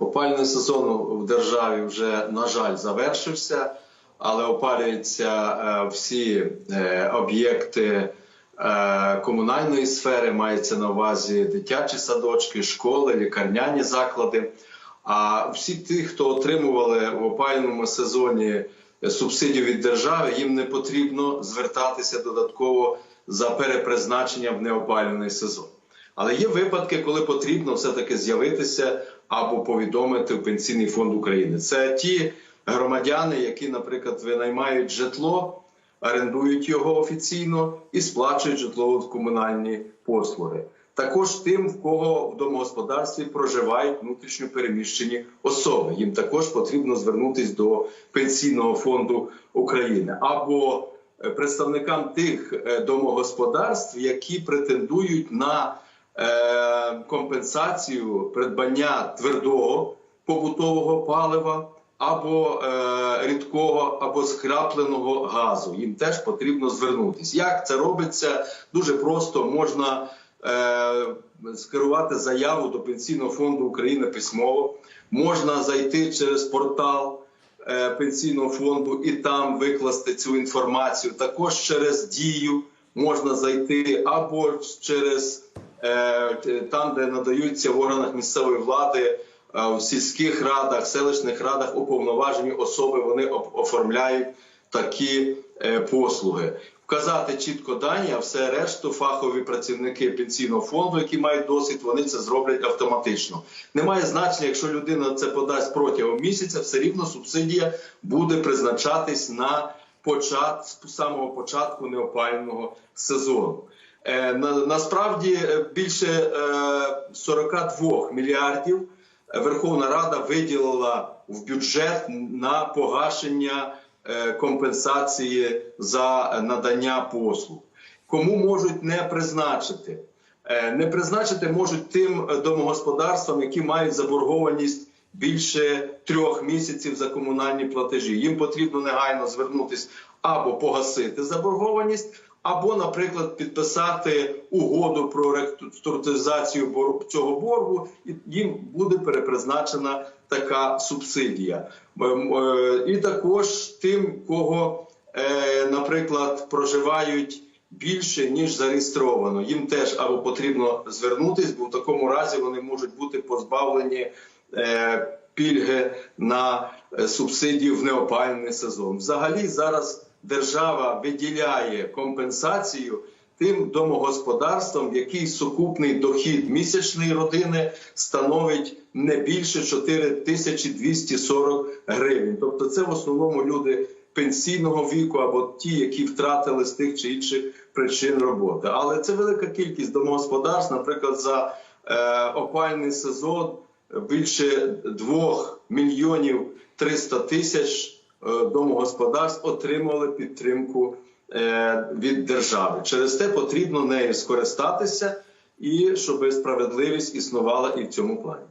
Опальний сезон в державі вже, на жаль, завершився, але опалюються е, всі е, об'єкти е, комунальної сфери, мається на увазі дитячі садочки, школи, лікарняні заклади. А всі ті, хто отримували в опальному сезоні субсидію від держави, їм не потрібно звертатися додатково за перепризначення в неопалюваний сезон. Але є випадки, коли потрібно все-таки з'явитися або повідомити в Пенсійний фонд України. Це ті громадяни, які, наприклад, винаймають житло, орендують його офіційно і сплачують житлово-комунальні послуги. Також тим, в кого в домогосподарстві проживають внутрішньо переміщені особи. Їм також потрібно звернутися до Пенсійного фонду України або е, представникам тих е, домогосподарств, які претендують на компенсацію придбання твердого побутового палива або е, рідкого, або скрапленого газу. Їм теж потрібно звернутися. Як це робиться? Дуже просто можна е, скерувати заяву до Пенсійного фонду України письмово, можна зайти через портал. е, Пенсійного фонду і там викласти цю інформацію. Також через дію можна зайти або через е, там, де надаються в органах місцевої влади, е, в сільських радах, селищних радах уповноважені особи, вони оформляють такі е, послуги. Вказати чітко дані, а все решту фахові працівники пенсійного фонду, які мають досвід, вони це зроблять автоматично. Немає значення, якщо людина це подасть протягом місяця, все рівно субсидія буде призначатись на почат з самого початку неопалювального сезону. Е, на, насправді е, більше е, 42 мільярдів Верховна Рада виділила в бюджет на погашення е, компенсації за надання послуг. Кому можуть не призначити? Е, Не призначити можуть тим е, домогосподарствам, які мають заборгованість більше трьох місяців за комунальні платежі. Їм потрібно негайно звернутися або погасити заборгованість, або, наприклад, підписати угоду про реструктуризацію цього боргу, і їм буде перепризначена така субсидія. Е, І також тим, кого, е, наприклад, проживають більше ніж зареєстровано. Їм теж або потрібно звернутись, бо в такому разі вони можуть бути позбавлені е, пільги на субсидію в неопальний сезон. Взагалі зараз держава виділяє компенсацію тим домогосподарствам, який сукупний дохід місячної родини становить не більше 4240 гривень. Тобто, це в основному люди пенсійного віку або ті, які втратили з тих чи інших причин роботи. Але це велика кількість домогосподарств, наприклад, за е, опальний сезон більше 2 мільйонів 300 тисяч домогосподарств отримали підтримку е, від держави. Через те потрібно нею скористатися і щоб справедливість існувала і в цьому плані.